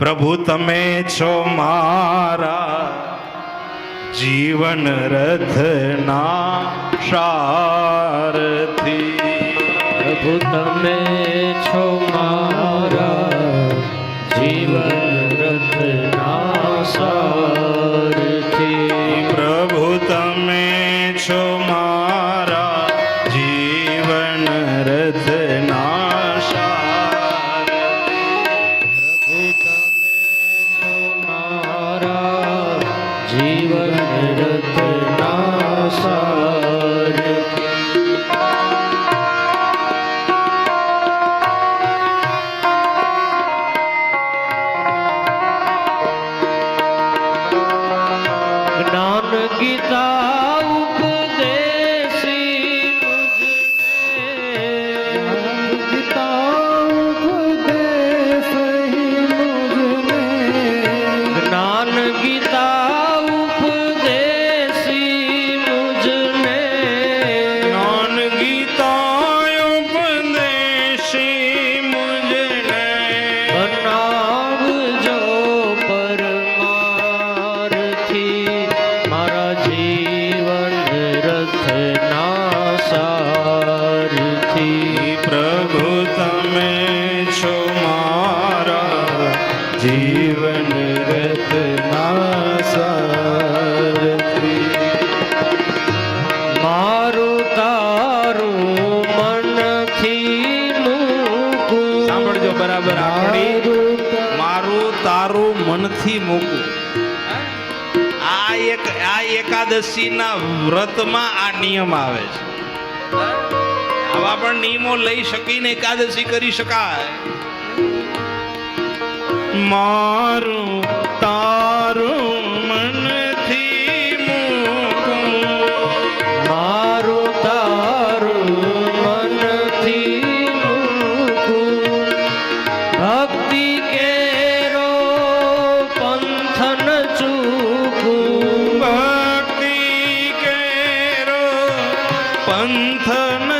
પ્રભુ તમે છો મારા જીવન રથના સારથી. પ્રભુ તમે છો મારા જીવન રથના સારથી. પ્રભુ તમે છો મારા જીવન રથના જીવન રથના સાર જ્ઞાન ગીતા જીવન રતના સારથી મારું તારું મનથી મૂકું. સાંભળજો બરાબર મારું તારું મનથી મૂકું. આ એક આ એકાદશીના વ્રતમાં આ નિયમ આવે છે. આવા પણ નિયમો લઈ શકીને એકાદશી કરી શકાય. મારું તારું મનથી મૂકું. મારું તારું મનથી મૂકું. ભક્તિ કેરો પંથન ચૂકું. ભક્તિ કેરો પંથન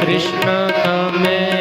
કૃષ્ણ તમે